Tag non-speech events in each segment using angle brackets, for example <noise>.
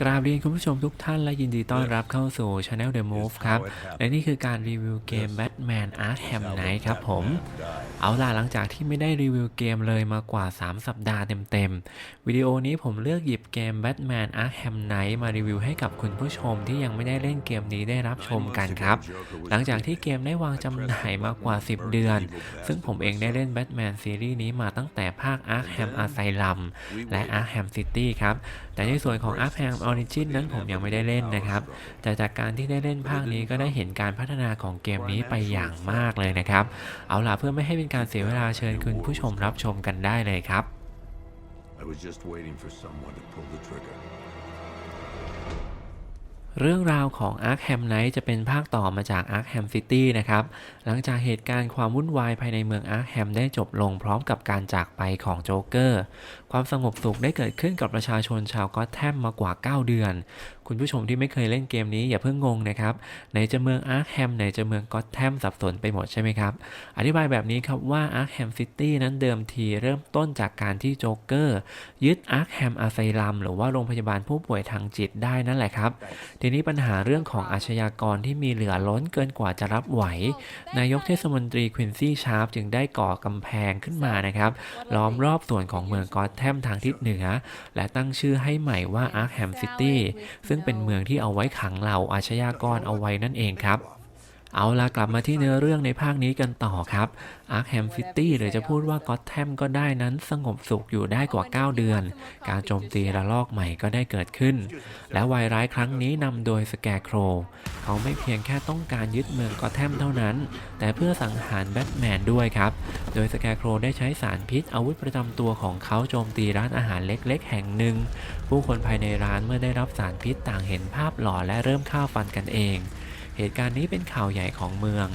กราบเรียนคุณผู้ชมทุกท่านและยินดีต้อนรับเข้าสู่ Channel The Move ครับ และนี่คือการรีวิวเกม Batman Arkham Knight ครับผม เอาล่ะหลังจากที่ไม่ได้รีวิวเกมเลยมากว่า 3 สัปดาห์เต็มๆ วิดีโอนี้ผมเลือกหยิบเกม Batman Arkham Knight มารีวิวให้กับคุณผู้ชมที่ยังไม่ได้เล่นเกมนี้ได้รับชมกันครับ หลังจากที่เกมได้วางจำหน่ายมากว่า 10 เดือน ซึ่งผมเองได้เล่น Batman ซีรีส์นี้มาตั้งแต่ภาค Arkham Asylum และ Arkham City ครับ แต่ในส่วนของ Arkham Origin นั้นผมยังไม่ได้เล่นนะครับ แต่จากการที่ได้เล่นภาคนี้ก็ได้เห็นการพัฒนาของเกมนี้ไปอย่างมากเลยนะครับ เอาล่ะเพื่อไม่ให้เป็นการเสียเวลาเชิญคุณผู้ชมรับชมกันได้เลยครับ I was just waiting for someone to pull the trigger. เรื่องราวของ Arkham Knight จะเป็นภาคต่อมาจาก Arkham City นะครับ หลังจากเหตุการณ์ความวุ่นวายภายในเมือง Arkham ได้จบลงพร้อมกับการจากไปของโจ๊กเกอร์ความสงบสุขได้เกิดขึ้นกับประชาชนชาวก็อตแทมมากว่า 9 เดือน คุณผู้ชมที่ไม่เคยเล่นเกมนี้อย่าเพิ่งงงนะครับไหนจะเมือง Arkham ไหนจะเมืองก็อตแทมสับสนไปหมดใช่ไหมครับ อธิบายแบบนี้ครับว่า Arkham City นั้นเดิมทีเริ่มต้นจากการที่โจ๊กเกอร์ยึด Arkham Asylum หรือว่าโรงพยาบาลผู้ป่วยทางจิตได้นั่นแหละครับ ทีนี้ปัญหาเรื่องของอาชญากรที่มีเหลือล้นเกินกว่าจะรับไหว นายกเทศมนตรีควินซี่ชาร์ปจึงได้ก่อกำแพงขึ้นมานะครับล้อมรอบส่วนของเมืองกอแทมทางทิศเหนือ และตั้งชื่อให้ใหม่ว่าอาร์แฮมซิตี้ซึ่งเป็นเมืองที่เอาไว้ขังเหล่าอาชญากรเอาไว้นั่นเองครับ เอาล่ะกลับมาที่เนื้อเรื่องในภาคนี้กันต่อครับอาร์คแฮมซิตี้หรือจะพูดว่ากอตแทมก็ได้นั้นสงบสุขอยู่ได้กว่า 9 เดือน การโจมตีระลอกใหม่ก็ได้เกิดขึ้น และวายร้ายครั้งนี้นำโดยสแกร์โคร เขาไม่เพียงแค่ต้องการยึดเมืองกอตแทมเท่านั้น แต่เพื่อสังหารแบทแมนด้วยครับ โดยสแกร์โครได้ใช้สารพิษอาวุธประจำตัวของเขาโจมตีร้านอาหารเล็กๆ แห่งหนึ่ง ผู้คนภายในร้านเมื่อได้รับสารพิษต่างเห็นภาพหล่อและเริ่มฆ่าฟันกันเอง เหตุการณ์นี้เป็นข่าวใหญ่ของเมือง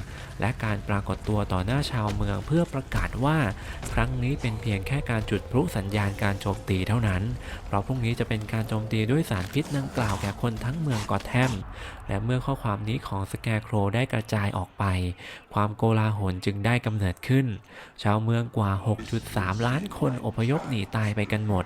และการปรากฏตัวต่อหน้าชาวเมืองเพื่อประกาศว่า ครั้งนี้เป็นเพียงแค่การจุดพลุสัญญาณการโจมตีเท่านั้น เพราะพรุ่งนี้จะเป็นการโจมตีด้วยสารพิษดังกล่าวแก่คนทั้งเมืองกอตแทม และเมื่อข้อความนี้ของสแกรโครได้กระจายออกไป ความโกลาหลจึงได้กำเนิดขึ้น ชาวเมืองกว่า 6.3 ล้านคนอพยพหนีตายไปกันหมด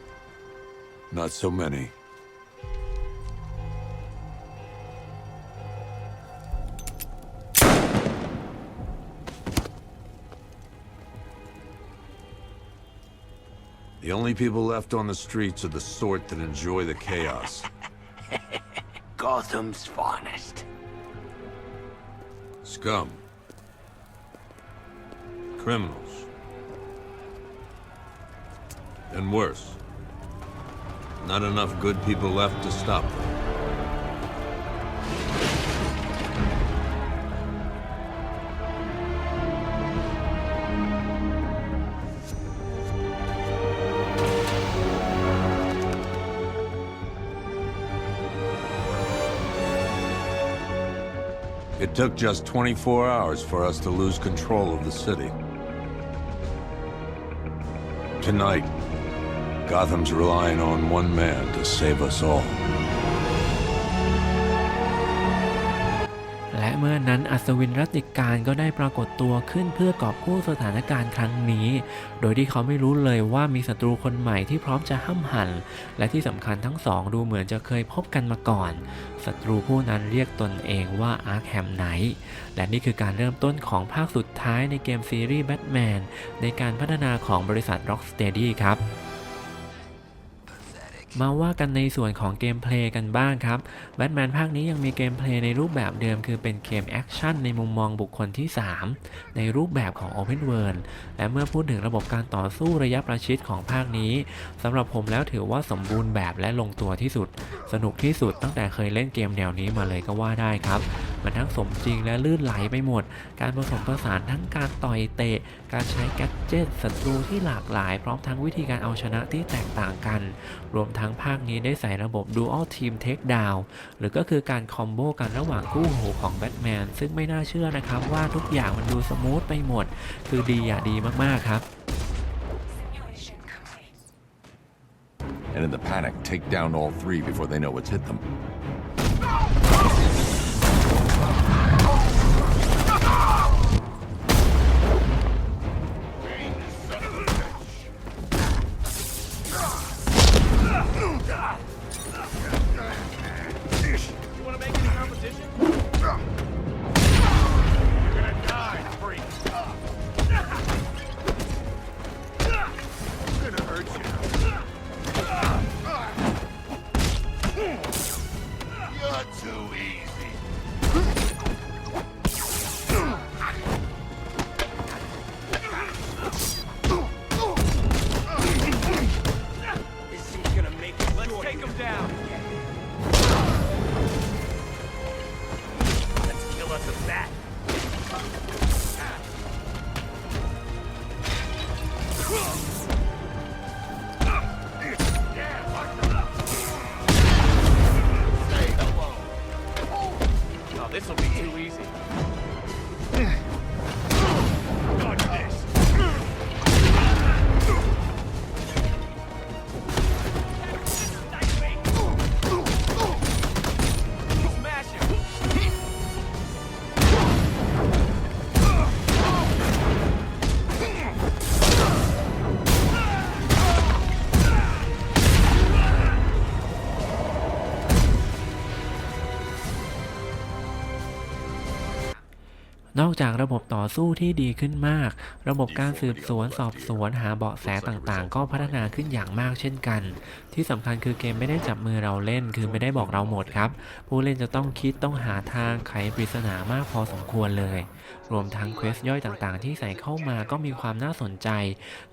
not so many. The only people left on the streets are the sort that enjoy the chaos. <laughs> Gotham's finest. Scum. Criminals. And worse. Not enough good people left to stop them. It took just 24 hours for us to lose control of the city. Tonight, Gotham's relying on one man to save us all. และเมื่อนั้นอัศวินรัติการก็ได้ปรากฏตัวขึ้นเพื่อกอบกู้สถานการณ์ครั้งนี้ โดยที่เขาไม่รู้เลยว่ามีศัตรูคนใหม่ที่พร้อมจะห้ำหั่นและที่สำคัญทั้งสองดูเหมือนจะเคยพบกันมาก่อน ศัตรูผู้นั้นเรียกตนเองว่าอาร์คแฮมไนท์ และนี่คือการเริ่มต้นของภาคสุดท้ายในเกมซีรีส์แบทแมนในการพัฒนาของบริษัท Rocksteady ครับ มาว่ากันในส่วนของเกมเพลย์กันบ้างครับแบทแมนภาคนี้ยังมีเกมเพลย์ในรูปแบบเดิมคือเป็นเกมแอคชั่นในมุมมองบุคคลที่ 3 ในรูปแบบของ Open World และเมื่อพูดถึงระบบการต่อสู้ระยะประชิดของภาคนี้สำหรับผมแล้วถือว่าสมบูรณ์แบบและลงตัวที่สุด สนุกที่สุดตั้งแต่เคยเล่นเกมแนวนี้มาเลยก็ว่าได้ครับ มันทั้งสมจริงและลื่นไหลไปหมด การผสมผสานทั้งการต่อยเตะ การใช้แกดเจิตศัตรูที่หลากหลาย พร้อมทั้งวิธีการเอาชนะที่แตกต่างกัน รวมทั้งั้งภาคนี้ได้ใส่ระบบ Dual Team Takedown หรือก็คือการคอมโบกันระหว่างคู่หูของแบทแมนซึ่งไม่น่าเชื่อนะครับว่าทุกอย่างมันดูสมูทไปหมด คือดีอย่าดีมาก ๆ ครับ And in the panic, take down all three before they know what's hit them. นอกจากระบบต่อสู้ที่ดีขึ้นมาก ระบบการสืบสวนสอบสวนหาเบาะแสต่างๆ ก็พัฒนาขึ้นอย่างมากเช่นกัน ที่สำคัญคือเกมไม่ได้จับมือเราเล่น คือไม่ได้บอกเราหมดครับ ผู้เล่นจะต้องคิดต้องหาทางไขปริศนามากพอสมควรเลย รวมทั้งเควสย่อยต่างๆ ที่ใส่เข้ามาก็มีความน่าสนใจ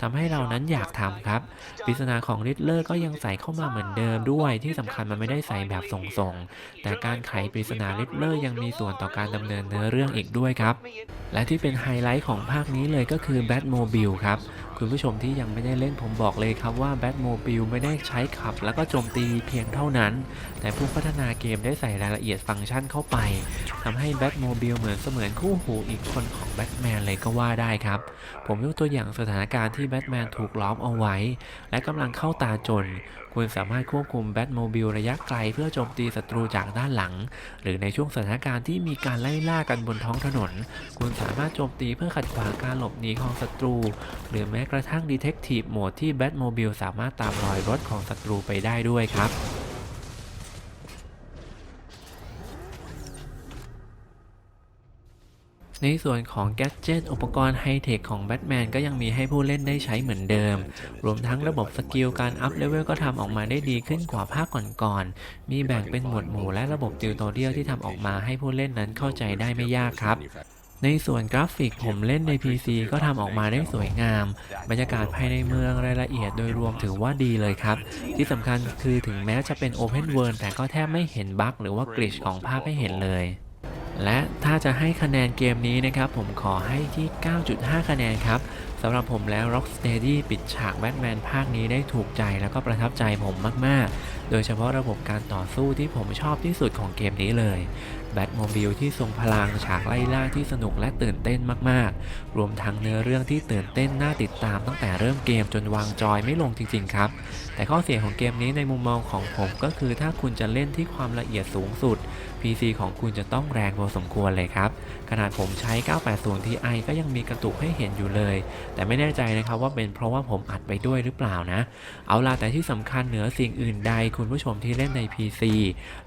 ทำให้เรานั้นอยากทำครับ ปริศนาของริดเลอร์ก็ยังใส่เข้ามาเหมือนเดิมด้วยที่สำคัญมันไม่ได้ใส่แบบส่งๆแต่การไขปริศนาริดเลอร์ยังมีส่วนต่อการดำเนินเนื้อเรื่องอีกด้วยครับและที่เป็นไฮไลท์ของภาคนี้เลยก็คือแบทโมบิลครับ คุณผู้ชมที่ยังไม่ได้เล่นผมบอกเลยครับว่าแบทโมบิลไม่ได้ใช้ขับ แล้วก็โจมตีเพียงเท่านั้น แต่ผู้พัฒนาเกมได้ใส่รายละเอียดฟังก์ชันเข้าไปทำให้แบทโมบิลเหมือนเสมือนคู่หูอีกคนของแบทแมนเลยก็ว่าได้ครับ ผมยกตัวอย่างสถานการณ์ที่แบทแมนถูกล้อมเอาไว้ และกำลังเข้าตาจน คุณสามารถควบคุมแบทโมบิลระยะไกลเพื่อโจมตีศัตรูจากด้านหลัง หรือในช่วงสถานการณ์ที่มีการไล่ล่ากันบนท้องถนน คุณสามารถโจมตีเพื่อขัดขวางการหลบหนีของศัตรู หรือแม้กระทั่ง Detective Mode ที่แบทโมบิลสามารถตามรอยรถของศัตรูไปได้ด้วยครับในส่วนของแก d เจ t อุปกรณ์ไฮเทคของแบทแมนก็ยังมีให้ผู้เล่นได้ใช้เหมือนเดิม รวมทั้งระบบสกิลการอัพเลเวลก็ทำออกมาได้ดีขึ้นกว่าภาคก่อนๆ มีแบ่งเป็นหมวดหมู่และระบบติวโตเรียลที่ทำออกมาให้ผู้เล่นนั้นเข้าใจได้ไม่ยากครับ ในส่วนกราฟิกผมเล่นใน PC ก็ทำออกมาได้สวยงาม บรรยากาศภายในเมืองรายละเอียดโดยรวมถือว่าดีเลยครับ ที่สำคัญคือถึงแม้จะเป็น Open World แต่ก็แทบไม่เห็นบั๊กหรือว่ากริชของภาพให้เห็นเลย และถ้าจะให้คะแนนเกมนี้นะครับ ผมขอให้ที่ 9.5 คะแนนครับสำหรับผมแล้ว Rocksteady ปิดฉากแบทแมนภาคนี้ได้ถูกใจแล้วก็ประทับใจผมมาก ๆ โดยเฉพาะระบบการต่อสู้ที่ผมชอบที่สุดของเกมนี้เลยแบทโมบิลที่ทรงพลังฉากไล่ล่าที่สนุกและตื่นเต้นมาก ๆ รวมทั้งเนื้อเรื่องที่ตื่นเต้นน่าติดตามตั้งแต่เริ่มเกมจนวางจอยไม่ลงจริง ๆ ครับ แต่ข้อเสียของเกมนี้ในมุมมองของผมก็คือถ้าคุณจะเล่นที่ความละเอียดสูงสุด PC ของคุณจะต้องแรงพอสมควรเลยครับ ขนาดผมใช้ 980 Ti ก็ยังมีกระตุกให้เห็นอยู่เลย แต่ไม่แน่ใจนะครับว่าเป็นเพราะว่าผมอัดไปด้วยหรือเปล่านะ เอาล่ะแต่ที่สำคัญเหนือสิ่งอื่นใดคุณผู้ชมที่เล่นใน PC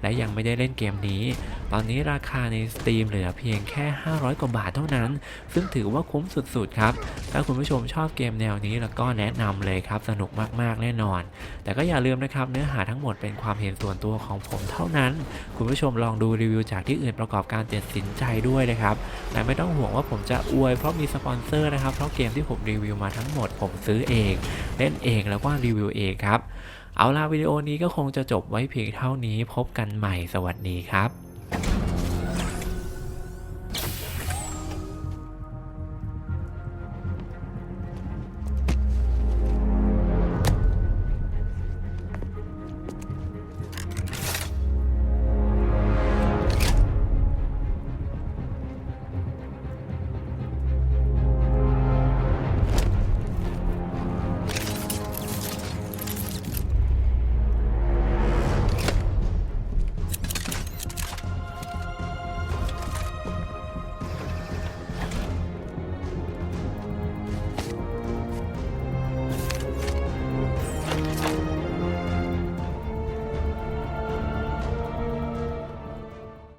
และยังไม่ได้เล่นเกมนี้ ตอนนี้ราคาใน Steam เหลือเพียงแค่ 500 กว่าบาทเท่านั้น ซึ่งถือว่าคุ้มสุดๆครับ ถ้าคุณผู้ชมชอบเกมแนวนี้แล้วก็แนะนำเลยครับ สนุกมากๆแน่นอน แต่ก็อย่าลืมนะครับเนื้อหาทั้งหมดเป็นความเห็นส่วนตัวของผมเท่านั้น คุณผู้ชมลองดูรีวิวจากที่อื่นประกอบการตัดสินใจด้วยนะครับแต่ไม่ต้องห่วงว่าผมจะอวยเพราะมีสปอนเซอร์นะครับ เพราะเกมที่ผมรีวิวมาทั้งหมด ผมซื้อเอง เล่นเองแล้วก็รีวิวเองครับ เอาล่ะวิดีโอนี้ก็คงจะจบไว้เพียงเท่านี้ พบกันใหม่สวัสดีครับ